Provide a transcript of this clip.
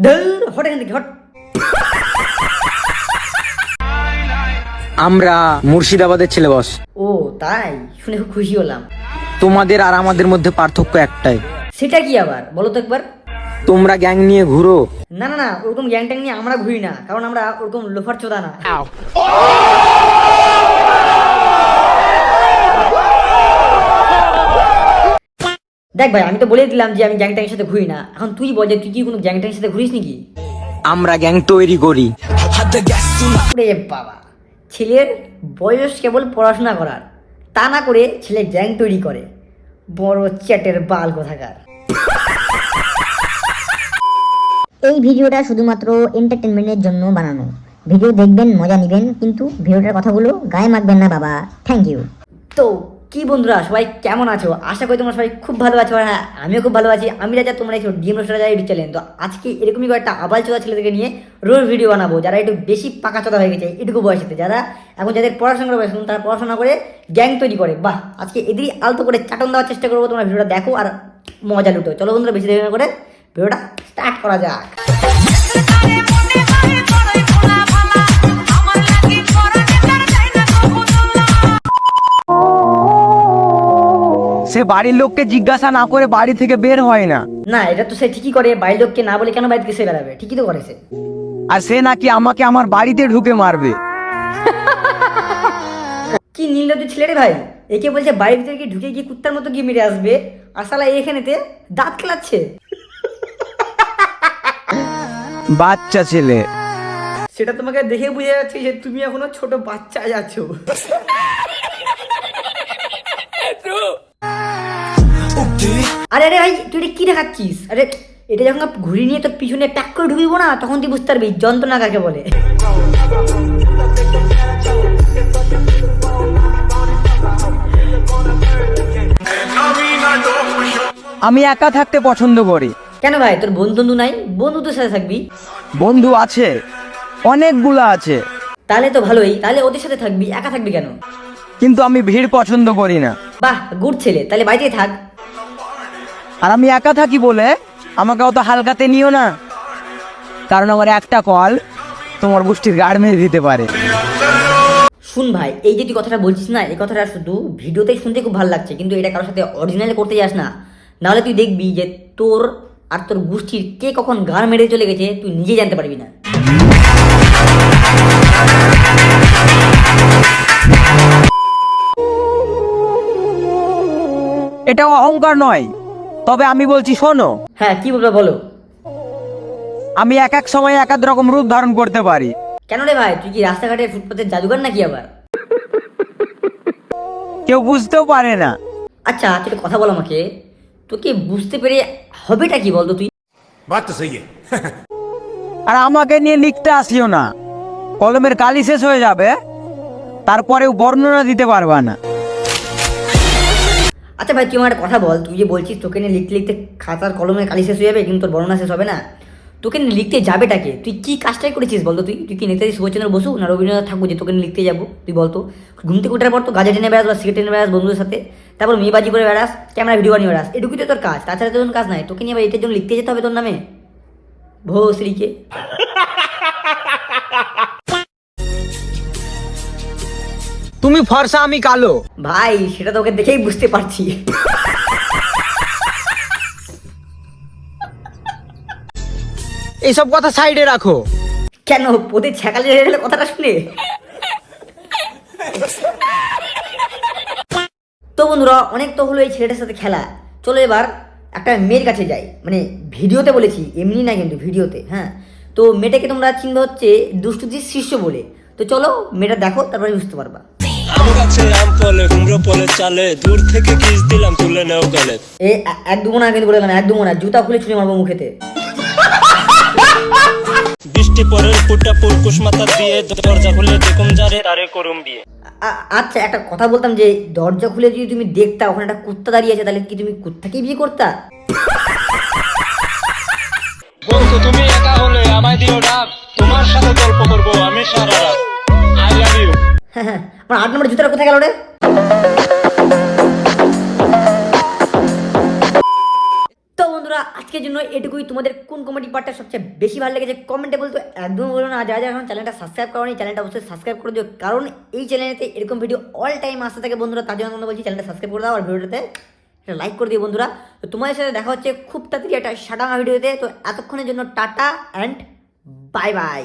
ধর হট এখান থেকে হট আমরা মুর্শিদাবাদের ছেলে বস ও তাই? শুনে খুব খুশি হলাম। তোমাদের আর আমাদের মধ্যে পার্থক্য একটাই। সেটা কি আবার? বলো তো একবার। তোমরা গ্যাং নিয়ে ঘুরো। না না না ওরকম গ্যাং ট্যাং নিয়ে আমরা ঘুরি না কারণ আমরা ওরকম লোফার চোদা না। দেখ ভাই আমি তো বলে দিলাম যে আমি গ্যাং ট্যাংয়ের সাথে ঘুরি না। এখন তুই বল যে তুই কি কোনো গ্যাং ট্যাংয়ের সাথে ঘুরিস নাকি? আমরা গ্যাং তৈরি করি। বাবা ছেলের বয়স কেবল পড়াশোনা করার। তা না করে ছেলে গ্যাং তৈরি করে। বড় চ্যাটের বাল কোথাকার। এই ভিডিওটা শুধুমাত্র এন্টারটেনমেন্টের জন্য বানানো। ভিডিও দেখবেন মজা নেবেন কিন্তু ভিডিওটার কথাগুলো গায়ে মাখবেন না বাবা। থ্যাংক ইউ তো কি বন্ধুরা, সবাই কেমন আছো? আশা করি তোমরা সবাই খুব ভালো আছো আর হ্যাঁ আমিও খুব ভালো আছি। আমি রাজা, তোমরা একটু ডিএম রোস্টার রাজা ইউটিউব তো আজকে এরকমই কয়েকটা আবাল চোদা ছেলেদেরকে নিয়ে রোজ ভিডিও বানাবো, যারা একটু বেশি পাকা চোদা হয়ে গেছে, এটুকু বয়সেতে। যারা এখন যাদের পড়াশোনা বয়স এখন তারা পড়াশোনা করে গ্যাং তৈরি করে। বাহ, আজকে এদেরই আলতো করে চাটন দেওয়ার চেষ্টা করব, তোমরা ভিডিওটা দেখো আর মজা লুটো। চলো বন্ধুরা, বেশি দেরি করে ভিডিওটা স্টার্ট করা যাক। সে বাড়ির লোককে জিজ্ঞাসা না করে বাড়ি থেকে বের হয় না। না এটা তো সে ঠিকই করে বাড়ির লোককে না বলে কেন বাড়িতে সে বেড়াবে? ঠিকই তো করেছে আর সে নাকি আমাকে আমার বাড়িতে ঢুকে মারবে। কি নীলদী ছেলে রে ভাই। একে বলছে বাড়ির ভিতরে ঢুকে গিয়ে কুত্তার মতো গিয়ে মেরে আসবে। আর শালা এখানেতে দাঁত খেলাচ্ছে। বাচ্চা ছেলে। সেটা তোমাকে দেখে বোঝা যাচ্ছে যে তুমি এখনও ছোট বাচ্চা আছো। আরে আরে ভাই তুই এটা কি দেখাচ্ছিস? আরে এটা যখন ঘুরি নিয়ে তোর পিছনে প্যাক করে ঢুকিব না তখন তুই বুঝতে পারবি যন্ত্রণা কাকে বলে। আমি একা থাকতে পছন্দ করি। কেন ভাই তোর বন্ধু বন্ধু নাই? বন্ধু তোর সাথে থাকবি? বন্ধু আছে অনেকগুলো আছে। তাহলে তো ভালোই তাহলে ওদের সাথে থাকবি একা থাকবি কেন? কিন্তু আমি ভিড় পছন্দ করি না। বাহ গুড ছেলে তাহলে বাড়িতেই থাক। আর আমি একা থাকি বলে আমাকে অত হালকাতে নিও না। কারণ আমার একটা কল তোমার গোষ্ঠীর গাড় মেরে দিতে পারে। শুন ভাই এই যে তুই কথাটা বলছিস না এই কথাটা শুধু ভিডিওতেই শুনতে খুব ভালো লাগছে কিন্তু এটা কারোর সাথে অরিজিনালি করতে যাস না। নাহলে তুই দেখবি যে তোর আর তোর গোষ্ঠীর কে কখন গান মেরে চলে গেছে তুই নিজে জানতে পারবি না। এটা অহংকার নয়। তবে আমি বলছি শোনো। হ্যাঁ কি বলবে বলো? আমি এক এক সময় এক এক রকম রূপ ধারণ করতে পারি। কেন রে ভাই? তুই কি রাস্তাঘাটে ফুটপাতের জাদুঘর নাকি আবার? কেউ বুঝতেও পারে না। আচ্ছা তুই কথা বল আমাকে। তোকে বুঝতে পেরে হবেটা কি বলতো তুই? বাত তো সহি আর আমাকে নিয়ে লিখতে আসিও না। কলমের কালি শেষ হয়ে যাবে। তারপরেও বর্ণনা দিতে পারবা না। আচ্ছা ভাই, তুই আমার একটা কথা বল। তুই যে বলছিস তোকে নিয়ে লিখতে লিখতে খাতার কলমে কালি শেষ হয়ে যাবে, কিন্তু তোর বর্ণনা শেষ হবে না। তোকে নিয়ে লিখতে যাবেটাকে তুই কী কাজটাই করেছিস বলতো তুই? তুই কি নেতাজি সুভাষচন্দ্র বসু না রবীন্দ্রনাথ ঠাকুর যে তোকে নিয়ে লিখতে যাব? তুই বলতো ঘুম থেকে ওঠার পর তো গাজা টেনে বেড়াস বা সিগারেট টেনে বেড়াস বন্ধুদের সাথে। তারপর মেয়েবাজি করে বেড়াস, ক্যামেরা, ভিডিও বানিয়ে বেড়াস। এটুকুই তো তোর কাজ, তাছাড়া তোর কাজ নাই। তোকে নিয়ে এটার জন্য লিখতে যেতে হবে তোর নামে? ভোশ্রীকে তুমি ফর্সা আমি কালো। ভাই সেটা তোকে দেখেই বুঝতে পারছি। এইসব কথা সাইডে রাখো। কেন পোতে ছ্যাকালে গেলে কথাটা শুনে? তো বন্ধুরা অনেক তো হলো এই ছেলেটার সাথে খেলা। চলো এবার একটা মেয়ের কাছে যাই। মানে ভিডিওতে বলেছি এমনি না কিন্তু ভিডিওতে হ্যাঁ? তো মেয়েটাকে তোমরা চিনতে হচ্ছে দুষ্টুজির শিষ্য বলে। তো চলো মেয়েটা দেখো তারপরে বুঝতে পারবা। গাছে আম ফলে কুমড়ো ফলে চালে। দূর থেকে কিস দিলাম তুলে নেও গেলে। এ এ- না কিন্তু বলে গেলাম এক না জুতা খুলে ছুঁড়ে মারবো মুখেতে। বৃষ্টি পরের ফুটা পুরকুশ মাথা দিয়ে দরজা খুলে দেখুম যারে তারে করুম বিয়ে। আচ্ছা একটা কথা বলতাম যে দরজা খুলে যদি তুমি দেখতা ওখানে একটা কুত্তা দাঁড়িয়ে আছে তাহলে কি তুমি কুত্তাকেই বিয়ে করতা? বন্ধু তুমি একা হলে আমায় দিও ডাক তোমার সাথে গল্প করব আমি সারা রাত। হ্যাঁ হ্যাঁ। আমার আট নম্বর জুতোটা কোথায় গেল রে? তো বন্ধুরা, আজকের জন্য এটুকুই। তোমাদের কোন কমেডি পার্টটা সবচেয়ে বেশি ভালো লেগেছে কমেন্টে বলতে একদম বলো না। যারা যারা এখন চ্যানেলটা সাবস্ক্রাইব করোনি চ্যানেলটা অবশ্যই সাবস্ক্রাইব করে দিও। কারণ এই চ্যানেলেতে এরকম ভিডিও অল টাইম আসতে থাকে বন্ধুরা। তার জন্য বলছি চ্যানেলটা সাবস্ক্রাইব করে দাও আর ভিডিওটাতে একটা লাইক করে দিও বন্ধুরা। তো তোমাদের সাথে দেখা হচ্ছে খুব তাড়াতাড়ি একটা সাডাঙা ভিডিওতে তো এতক্ষণের জন্য টাটা অ্যান্ড বাই বাই